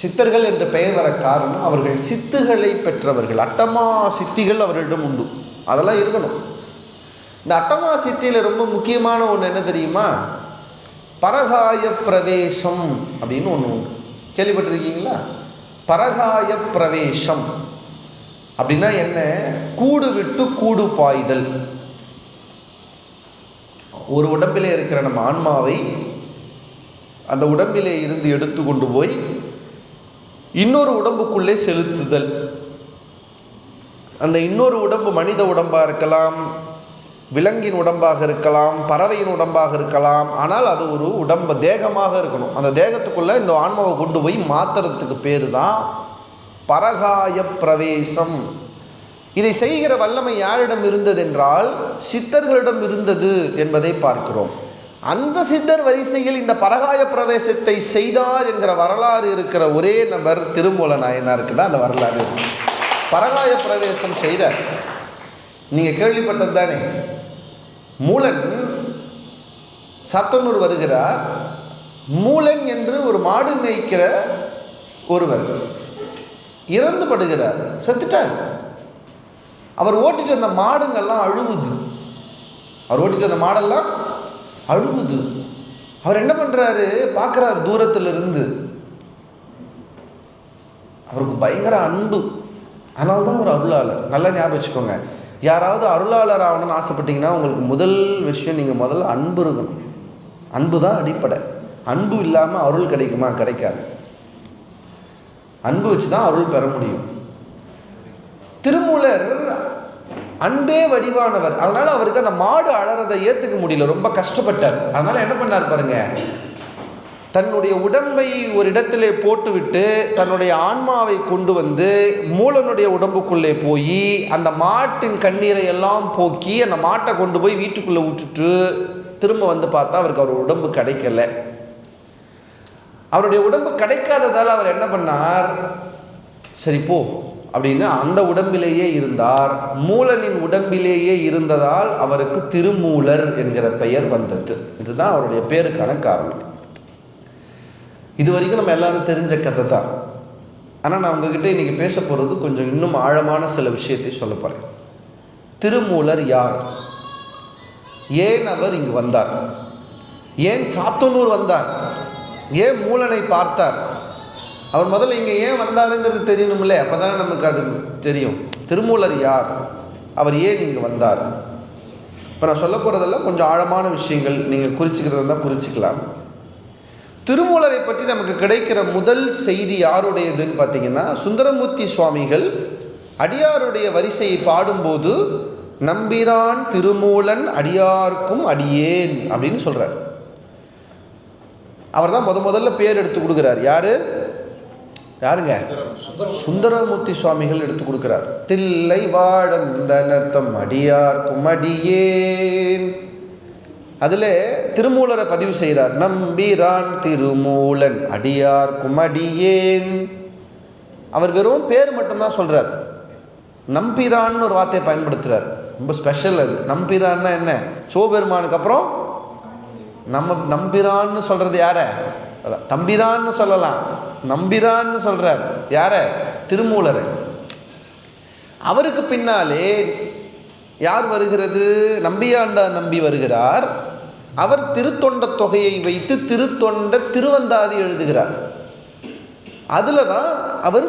சித்தர்கள் என்ற பெயர் வர காரணம் அவர்கள் சித்துகளை பெற்றவர்கள். அட்டமா சித்திகள் அவர்களிடம் உண்டு. அதெல்லாம் இருக்கணும். இந்த அட்டமா சித்தியில் ரொம்ப முக்கியமான ஒன்று என்ன தெரியுமா? பரகாய பிரவேசம் அப்படின்னு ஒன்று உண்டு. கேள்விப்பட்டிருக்கீங்களா? பரகாய பிரவேசம். அப்படின்னா என்ன? கூடு விட்டு கூடு பாய்தல். ஒரு உடம்பிலே இருக்கிற நம்ம ஆன்மாவை அந்த உடம்பிலே இருந்து எடுத்து கொண்டு போய் இன்னொரு உடம்புக்குள்ளே செலுத்துதல். அந்த இன்னொரு உடம்பு மனித உடம்பாக இருக்கலாம் விலங்கின் உடம்பாக இருக்கலாம் பறவையின் உடம்பாக இருக்கலாம் ஆனால் அது ஒரு உடம்பு தேகமாக இருக்கணும். அந்த தேகத்துக்குள்ளே இந்த ஆன்மாவை கொண்டு போய் மாத்துறதுக்கு பேர் தான் பரகாய பிரவேசம். இதை செய்கிற வல்லமை யாரிடம் இருந்தது என்றால் சித்தர்களிடம் இருந்தது என்பதை பார்க்கிறோம். அந்த சித்தர் வரிசையில் இந்த பரகாய பிரவேசத்தை செய்தார் என்கிற வரலாறு இருக்கிற ஒரே நபர் திருமூல நாயனாருக்கு தான் அந்த வரலாறு. பரகாய பிரவேசம் செய்தார். நீங்கள் கேள்விப்பட்டது தானே? மூலன் சத்தனூர் வருகிறார். மூலன் என்று ஒரு மாடு மேய்க்கிற ஒருவர் இறந்து படுகிறார். செத்துட்டார். அவர் ஓட்டிட்டு அந்த மாடுங்கள்லாம் அழுவுது. அவர் ஓட்டிட்டு அந்த மாடெல்லாம் அழுகுது. அவர் என்ன பண்ணுறாரு பார்க்குறாரு தூரத்திலிருந்து. அவருக்கு பயங்கர அன்பு. அதனால தான் அவர் அருளாளர். நல்லா ஞாபகம் வச்சுக்கோங்க. யாராவது அருளாளர் ஆகணும்னு ஆசைப்பட்டீங்கன்னா உங்களுக்கு முதல் விஷயம் நீங்கள் முதல்ல அன்பு இருக்கணும். அன்பு தான் அடிப்படை. அன்பு இல்லாமல் அருள் கிடைக்குமா? கிடைக்காது. அன்பு வச்சு தான் அருள் பெற முடியும். திருமூலர் அன்பே வடிவானவர். அதனால அவருக்கு அந்த மாடு அழறதை ஏற்றுக்க முடியல. ரொம்ப கஷ்டப்பட்டார். அதனால என்ன பண்ணார் பாருங்க. தன்னுடைய உடம்பை ஒரு இடத்திலே போட்டுவிட்டு தன்னுடைய ஆன்மாவை கொண்டு வந்து மூலனுடைய உடம்புக்குள்ளே போய் அந்த மாட்டின் கண்ணீரை எல்லாம் போக்கி அந்த மாட்டை கொண்டு போய் வீட்டுக்குள்ளே விட்டுட்டு திரும்ப வந்து பார்த்தா அவருக்கு அவர் உடம்பு கிடைக்கல. அவருடைய உடம்பு கிடைக்காததால் அவர் என்ன பண்ணார்? சரி போ. அப்படின்னு அந்த உடம்பிலேயே இருந்தார். மூலனின் உடம்பிலேயே இருந்ததால் அவருக்கு திருமூலர் என்கிற பெயர் வந்தது. இதுதான் அவருடைய பேருக்கான காரணம். இது வரைக்கும் நம்ம எல்லாரும் தெரிஞ்ச கதை தான். ஆனால் நான் உங்ககிட்ட இன்றைக்கி பேச போகிறது கொஞ்சம் இன்னும் ஆழமான சில விஷயத்தை சொல்ல போகிறேன் திருமூலர் யார்? ஏன் அவர் இங்கு வந்தார்? ஏன் சாத்தனூர் வந்தார்? ஏன் மூலனை பார்த்தார்? அவர் முதல்ல இங்கே ஏன் வந்தாருங்கிறது தெரியணும்ல? அப்போ தானே நமக்கு அது தெரியும். திருமூலர் யார்? அவர் ஏன் இங்கே வந்தார்? இப்போ நான் சொல்ல போகிறதெல்லாம் கொஞ்சம் ஆழமான விஷயங்கள் நீங்கள் குறிச்சிக்கிறதா தான் குறிச்சிக்கலாம் திருமூலரை பற்றி நமக்கு கிடைக்கிற முதல் செய்தி யாருடையதுன்னு பார்த்தீங்கன்னா சுந்தரமூர்த்தி சுவாமிகள் அடியாருடைய வரிசையை பாடும்போது நம்பிரான் திருமூலன் அடியார்க்கும் அடியேன் அப்படின்னு சொல்கிறார் அவர் தான் முத முதல்ல பேர் எடுத்து கொடுக்குறார். யார்? யாருங்க? சுந்தரமூர்த்தி சுவாமிகள் எடுத்து கொடுக்கிறார். தில்லை வாழந்தனத்தம் அடியார்க்கும் அடியேன் அதில் திருமூலரை பதிவு செய்கிறார். நம்பிரான் திருமூலன் அடியார் குமடியேன். அவர் வெறும் பேர் மட்டும்தான் சொல்கிறார் நம்பிரான்னு ஒரு வார்த்தையை பயன்படுத்துகிறார் ரொம்ப ஸ்பெஷல் அது. நம்பிரான்னா என்ன? சிவபெருமானுக்கு அப்புறம் நம்ம நம்பிரான்னு சொல்கிறது யாரை? அதான், சொல்லலாம். நம்பிதான்னு சொல்கிறார் யார? திருமூலரை. அவருக்கு பின்னாலே யார் வருகிறது? நம்பியாண்டா நம்பி வருகிறார். அவர் திருத்தொண்ட தொகையை வைத்து திருத்தொண்ட திருவந்தாதி எழுதுகிறார். அதில் தான் அவர்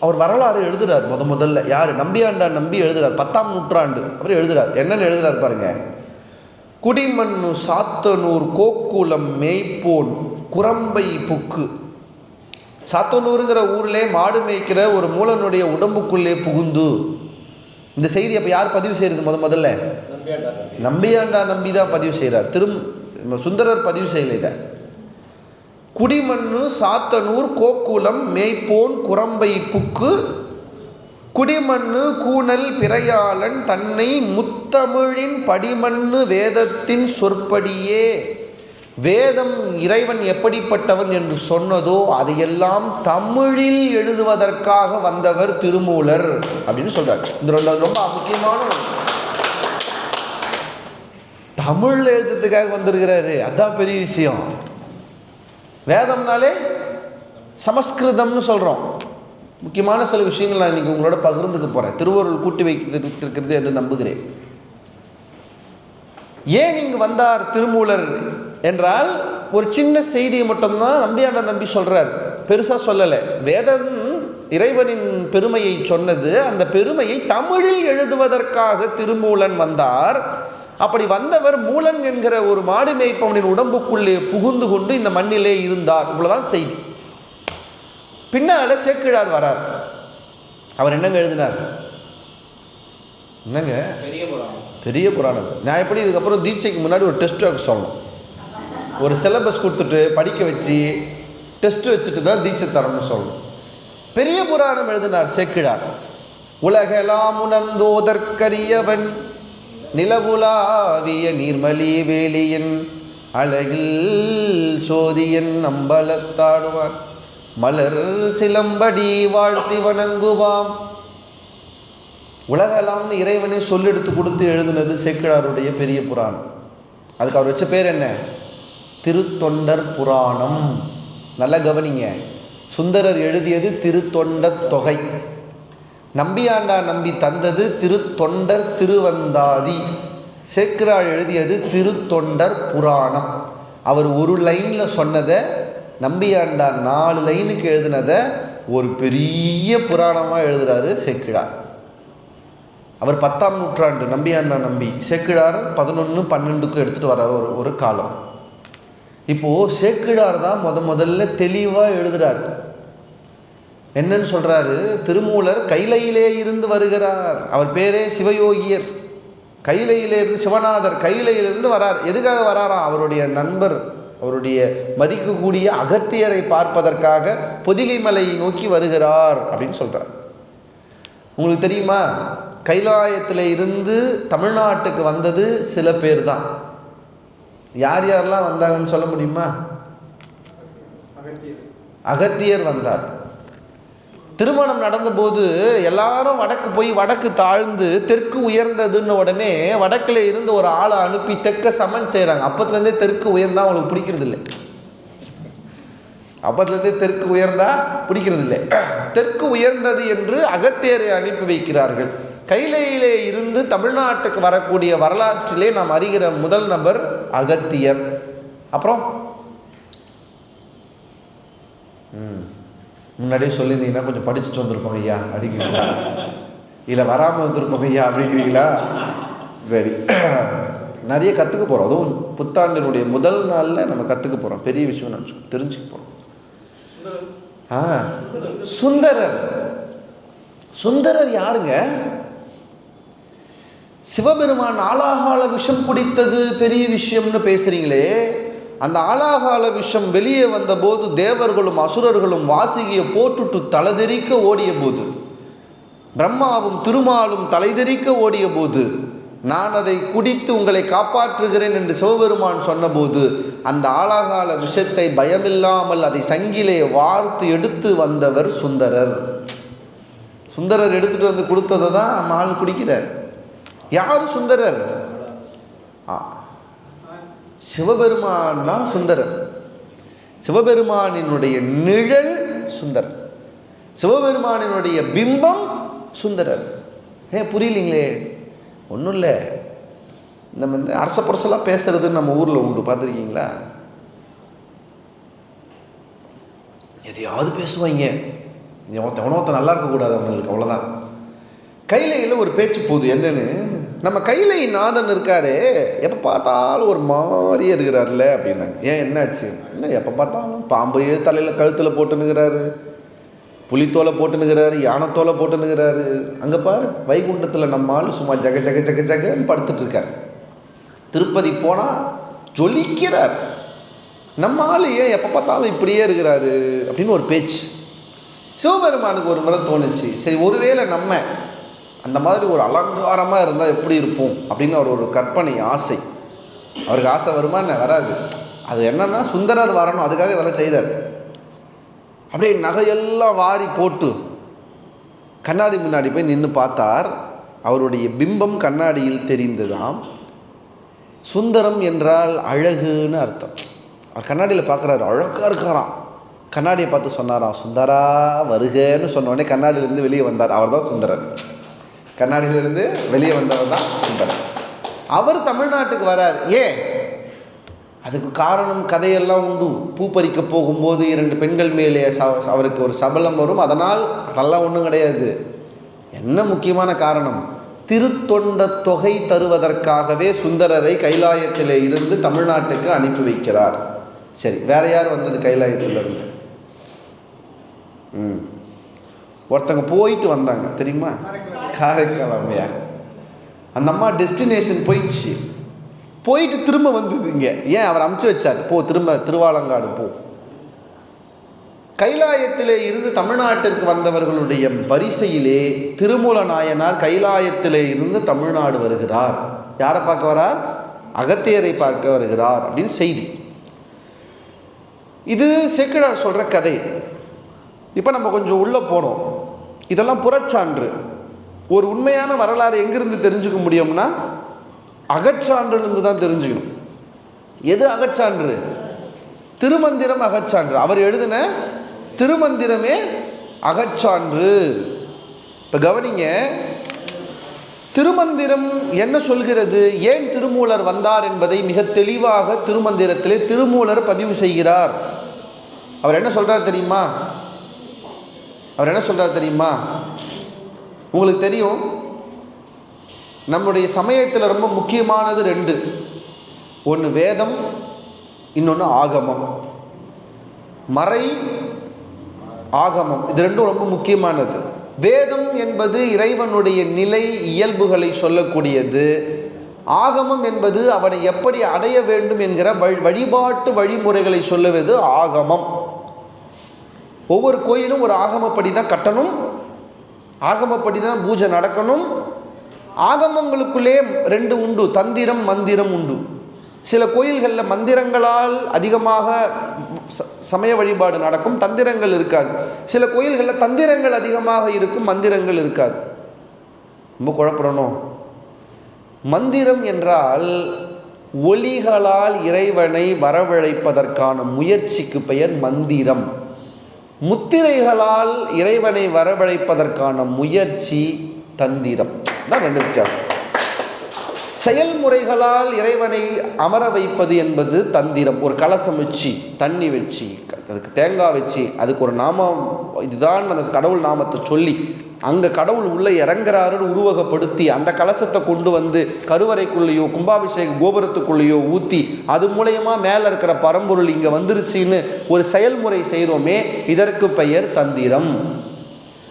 அவர் வரலாறு எழுதுறார் முத முதல்ல. யார்? நம்பியாண்டா நம்பி எழுதுறார். பத்தாம் நூற்றாண்டு அவர் எழுதுகிறார் என்னென்னு எழுதுகிறார் பாருங்க. குடிமண்ணு சாத்தனூர் கோக்குளம் மேய்ப்போன் குரம்பை புக்கு. சாத்தனூருங்கிற ஊர்லே மாடு மேய்க்கிற ஒரு மூலனுடைய உடம்புக்குள்ளே புகுந்து. இந்த செய்தி அப்போ யார் பதிவு செய்கிறது முத முதல்ல? நம்பியாண்டா நம்பி தான் பதிவு செய்கிறார் திரும் சுந்தரர் பதிவு செய்யலை இதை. குடிமண்ணு சாத்தனூர் கோக்குளம் மேய்ப்போன் குரம்பை புக்கு. குடிமண்ணு கூனல் பிறையாளன் தன்னை முத்தமிழின் படிமண்ணு வேதத்தின் சொற்படியே. வேதம் இறைவன் எப்படிப்பட்டவன் என்று சொன்னதோ அதையெல்லாம் தமிழில் எழுதுவதற்காக வந்தவர் திருமூலர் அப்படின்னு சொல்றார். இந்த ரொம்ப ரொம்ப முக்கியமான தமிழ் எழுத்துறதுக்காக எழுதுறதுக்காக வந்திருக்கிறாரு. அதான் பெரிய விஷயம். வேதம்னாலே சமஸ்கிருதம்னு சொல்கிறோம் முக்கியமான சில விஷயங்கள் நான் இன்றைக்கி உங்களோட பகிர்ந்துக்க போகிறேன் திருவருள் கூட்டி வைத்திருக்கிறது என்று நம்புகிறேன். ஏன் இங்கு வந்தார் திருமூலர் என்றால் ஒரு சின்ன செய்தியை மட்டும்தான் நம்பியாண்ட நம்பி சொல்கிறார் பெருசாக சொல்லலை. வேதம் இறைவனின் பெருமையை சொன்னது அந்த பெருமையை தமிழில் எழுதுவதற்காக திருமூலன் வந்தார். அப்படி வந்தவர் மூலன் என்கிற ஒரு மாடு மேய்ப்பவனின் உடம்புக்குள்ளே புகுந்து கொண்டு இந்த மண்ணிலே இருந்தார். இவ்வளவுதான் செய்தி. பின்னால சேக்கிழார் வரார். அவர் என்னங்க எழுதினார்? என்னங்க? பெரிய புராணம். பெரிய புராணம். நான் எப்படி இதுக்கப்புறம் தீட்சைக்கு முன்னாடி ஒரு டெஸ்ட் சொல்லணும் ஒரு சிலபஸ் கொடுத்துட்டு படிக்க வச்சு டெஸ்ட் வச்சுட்டு தான் தீட்சை தரணும்னு சொல்லணும். பெரிய புராணம் எழுதினார் சேக்கிழார். உலகெல்லாம் உணர்ந்தோதற்கரியவன் நிலவுலாவிய நீர்மலி வேலியன் அழகில் சோதியன் அம்பலத்தாடுவான். மலர் சிலம்படி வாழ்த்தி வணங்குவாம். உலகெல்லாம்னு இறைவனே சொல்லெடுத்து கொடுத்து எழுதினது சேக்கிழாருடைய பெரிய புராணம். அதுக்கு அவர் வச்ச பேர் என்ன? திருத்தொண்டர் புராணம். நல்லா கவனிங்க. சுந்தரர் எழுதியது திருத்தொண்டர் தொகை. நம்பியாண்டா நம்பி தந்தது திருத்தொண்டர் திருவந்தாதி. சேக்கிராள் எழுதியது திருத்தொண்டர் புராணம். அவர் ஒரு லைனில் சொன்னதை நம்பியாண்டா நாலு லைனுக்கு எழுதினதை ஒரு பெரிய புராணமாக எழுதுகிறாரு சேக்கிழார் அவர் பத்தாம் நூற்றாண்டு நம்பியாண்டா நம்பி சேக்கிழார் பதினொன்று பன்னெண்டுக்கும் எடுத்துகிட்டு வர ஒரு ஒரு காலம். இப்போது சேக்கிழார் தான் முத முதல்ல தெளிவாக எழுதுறார். என்னன்னு சொல்கிறாரு திருமூலர் கைலையிலே இருந்து வருகிறார். அவர் பேரே சிவயோகியர். கைலையிலே இருந்து சிவநாதர் கைலையிலிருந்து வரார். எதுக்காக வராராம்? அவருடைய நண்பர் அவருடைய மதிக்கக்கூடிய அகத்தியரை பார்ப்பதற்காக பொதிகை மலையை நோக்கி வருகிறார் அப்படின்னு சொல்கிறார் உங்களுக்கு தெரியுமா? கைலாயத்தில் இருந்து தமிழ்நாட்டுக்கு வந்தது சில பேர் தான். யார் யாரெல்லாம் வந்தாங்கன்னு சொல்ல முடியுமா? அகத்தியர். அகத்தியர் வந்தார். திருமணம் நடந்தபோது எல்லாரும் வடக்கு போய் வடக்கு தாழ்ந்து தெற்கு உயர்ந்ததுன்னு உடனே வடக்கில் இருந்து ஒரு ஆளை அனுப்பி தெற்க சமன் செய்கிறாங்க அப்பத்துலேருந்தே தெற்கு உயர்ந்தா அவங்களுக்கு பிடிக்கிறது இல்லை அப்பத்துலேருந்தே தெற்கு உயர்ந்தா பிடிக்கிறது இல்லை தெற்கு உயர்ந்தது என்று அகத்தியரை அனுப்பி வைக்கிறார்கள். கைலையிலே இருந்து தமிழ்நாட்டுக்கு வரக்கூடிய வரலாற்றிலே நாம் அறிகிற முதல் நபர் அகத்தியர். அப்புறம் ம் முன்னாடியே சொல்லியிருந்தீங்கன்னா கொஞ்சம் படிச்சுட்டு வந்திருப்போம் ஐயா அப்படிங்கிறீங்களா இல்லை வராமல் வந்திருப்போம் ஐயா அப்படிங்கிறீங்களா? சரி. நிறைய கற்றுக்க போகிறோம் அதுவும் புத்தாண்டினுடைய முதல் நாளில் நம்ம கற்றுக்க போகிறோம் பெரிய விஷயம் நினச்சோம் தெரிஞ்சுக்க போகிறோம் ஆ. சுந்தரர். சுந்தரர் யாருங்க? சிவபெருமான் ஆலாகால விஷம் குடித்தது பெரிய விஷயம்னு பேசுறீங்களே. அந்த ஆலாகால விஷம் வெளியே வந்தபோது தேவர்களும் அசுரர்களும் வாசிகிய போட்டுட்டு தலைதெறிக்க ஓடிய போது பிரம்மாவும் திருமாலும் தலைதெறிக்க ஓடிய போது நான் அதை குடித்து உங்களை காப்பாற்றுகிறேன் என்று சிவபெருமான் சொன்னபோது அந்த ஆலாகால விஷத்தை பயமில்லாமல் அதை சங்கிலே வார்த்து எடுத்து வந்தவர் சுந்தரர். சுந்தரர் எடுத்துட்டு வந்து கொடுத்ததை தான் நம்ம ஆள் குடிக்கிறார். யார் சுந்தரர்? ஆ, சிவபெருமான் தான் சுந்தரர். சிவபெருமானினுடைய நிழல் சுந்தரர். சிவபெருமானினுடைய பிம்பம் சுந்தரர். ஏ புரியலீங்களே? ஒன்றும் இல்லை. நம்ம இந்த அரச புரசலாக பேசுறது நம்ம ஊரில் உண்டு பார்த்துருக்கீங்களா? எதையாவது பேசுவாங்க. ஒருத்தன் எவனொருத்தன் நல்லா இருக்கக்கூடாது அவங்களுக்கு அவ்வளோதான் கைலையில் ஒரு பேச்சு போகுது என்னன்னு? நம்ம கையில் நாதன் இருக்காரு எப்போ பார்த்தாலும் ஒரு மாதிரியே இருக்கிறாருல்ல அப்படின்னாங்க. ஏன் என்னாச்சு? என்ன எப்போ பார்த்தாலும் பாம்பையே தலையில் கழுத்தில் போட்டுனுக்கிறாரு புலித்தோலை போட்டுனுக்கிறாரு யானைத்தோலை போட்டுனுக்கிறாரு அங்கே பாரு வைகுண்டத்தில் நம்ம ஆள் சும்மா ஜக ஜக ஜக ஜகன்னு படுத்துகிட்டுருக்காரு திருப்பதி போனால் ஜொலிக்கிறார். நம்ம ஆள் ஏன் எப்போ பார்த்தாலும் இப்படியே இருக்கிறாரு அப்படின்னு ஒரு பேச்சு. சிவபெருமானுக்கு ஒரு முறை தோணுச்சு. சரி ஒருவேளை நம்ம அந்த மாதிரி ஒரு அலங்காரமாக இருந்தால் எப்படி இருப்போம் அப்படின்னு அவர் ஒரு கற்பனை ஆசை. அவருக்கு ஆசை வருமா என்ன? வராது. அது என்னென்னா சுந்தரர் வரணும் அதுக்காக இதெல்லாம் செய்தார். அப்படியே நகையெல்லாம் வாரி போட்டு கண்ணாடி முன்னாடி போய் நின்று பார்த்தார். அவருடைய பிம்பம் கண்ணாடியில் தெரிந்ததாம். சுந்தரம் என்றால் அழகுன்னு அர்த்தம். அவர் கண்ணாடியில் பார்க்குறாரு அழகாக இருக்காராம். கண்ணாடியை பார்த்து சொன்னாராம் சுந்தரா வருகன்னு சொன்ன உடனே கண்ணாடியிலேருந்து வெளியே வந்தார். அவர் தான் சுந்தரர். கண்ணாடியிலேருந்து வெளியே வந்தவர் தான் சுந்தரர் அவர் தமிழ்நாட்டுக்கு வரார். ஏன் அதுக்கு காரணம் கதையெல்லாம் உண்டு. பூ பறிக்க போகும்போது இரண்டு பெண்கள் மேலே ச- அவருக்கு ஒரு சபலம் வரும். அதனால் அதெல்லாம் ஒன்றும் கிடையாது. என்ன முக்கியமான காரணம்? திருத்தொண்ட தொகை தருவதற்காகவே சுந்தரரை கைலாயத்திலே இருந்து தமிழ்நாட்டுக்கு அனுப்பி வைக்கிறார். சரி வேற யார் வந்தது கைலாயத்திலிருந்து? ம். ஒருத்தங்க போயிட்டு வந்தாங்க தெரியுமா? காரைக்கால் அம்மையார் அந்த அம்மா டெஸ்டினேஷன் போயிடுச்சு. போயிட்டு திரும்ப வந்தது இங்கே. ஏன்? அவர் அமுச்சு வச்சார். போ திரும்ப திருவாலங்காடு போ. கைலாயத்திலே இருந்து தமிழ்நாட்டிற்கு வந்தவர்களுடைய வரிசையிலே திருமூல நாயனார் கைலாயத்திலே இருந்து தமிழ்நாடு வருகிறார். யாரை பார்க்க வரார்? அகத்தியரை பார்க்க வருகிறார் அப்படின்னு செய்தி. இது சேக்கடார் சொல்கிற கதை. இப்போ நம்ம கொஞ்சம் உள்ளே போனோம் இதெல்லாம் புறச்சான்று. ஒரு உண்மையான வரலாறு எங்கிருந்து தெரிஞ்சுக்க முடியும்னா அகச்சான்றிலிருந்து தான் தெரிஞ்சுக்கணும். எது அகச்சான்று? திருமந்திரம் அகச்சான்று. அவர் எழுதின திருமந்திரமே அகச்சான்று. இப்போ கவனிங்க திருமந்திரம் என்ன சொல்கிறது? ஏன் திருமூலர் வந்தார் என்பதை மிக தெளிவாக திருமந்திரத்திலே திருமூலர் பதிவு செய்கிறார். அவர் என்ன சொல்கிறார் தெரியுமா? அவர் என்ன சொல்கிறார் தெரியுமா? உங்களுக்கு தெரியும் நம்முடைய சமயத்தில் ரொம்ப முக்கியமானது ரெண்டு. ஒன்று வேதம் இன்னொன்று ஆகமம். மறை ஆகமம். இது ரெண்டும் ரொம்ப முக்கியமானது. வேதம் என்பது இறைவனுடைய நிலை இயல்புகளை சொல்லக்கூடியது. ஆகமம் என்பது அவனை எப்படி அடைய வேண்டும் என்கிற வழி- வழிபாட்டு வழிமுறைகளை சொல்லுவது ஆகமம். ஒவ்வொரு கோயிலும் ஒரு ஆகமப்படி தான் கட்டணும். ஆகமப்படி தான் பூஜை நடக்கணும். ஆகமங்களுக்குள்ளே ரெண்டு உண்டு தந்திரம் மந்திரம் உண்டு. சில கோயில்களில் மந்திரங்களால் அதிகமாக ச- சமய வழிபாடு நடக்கும் தந்திரங்கள் இருக்காது. சில கோயில்களில் தந்திரங்கள் அதிகமாக இருக்கும் மந்திரங்கள் இருக்காது. ரொம்ப குழப்பிடணும். மந்திரம் என்றால் ஒளிகளால் இறைவனை வரவழைப்பதற்கான முயற்சிக்கு பெயர் மந்திரம். முத்திரைகளால் இறைவனை வரவழைப்பதற்கான முயற்சி தந்திரம். தான் ரெண்டு வித்தியாசம். செயல்முறைகளால் இறைவனை அமர வைப்பது என்பது தந்திரம். ஒரு கலசம் வச்சு தண்ணி வச்சு அதுக்கு தேங்காய் வச்சு அதுக்கு ஒரு நாமம் இதுதான் அந்த கடவுள் நாமத்தை சொல்லி அங்கே கடவுள் உள்ளே இறங்குறாருன்னு உருவகப்படுத்தி அந்த கலசத்தை கொண்டு வந்து கருவறைக்குள்ளேயோ கும்பாபிஷேக கோபுரத்துக்குள்ளேயோ ஊற்றி அது மூலயமா மேலே இருக்கிற பரம்பொருள் இங்கே வந்துருச்சுன்னு ஒரு செயல்முறை செய்கிறோமே இதற்கு பெயர் தந்திரம்.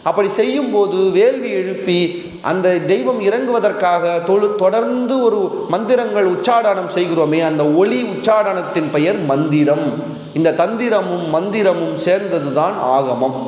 அப்படி செய்யும்போது வேள்வி எழுப்பி அந்த தெய்வம் இறங்குவதற்காக தொழு தொடர்ந்து ஒரு மந்திரங்கள் உச்சாடனம் செய்கிறோமே அந்த ஒளி உச்சாடனத்தின் பெயர் மந்திரம். இந்த தந்திரமும் மந்திரமும் சேர்ந்தது தான் ஆகமம்.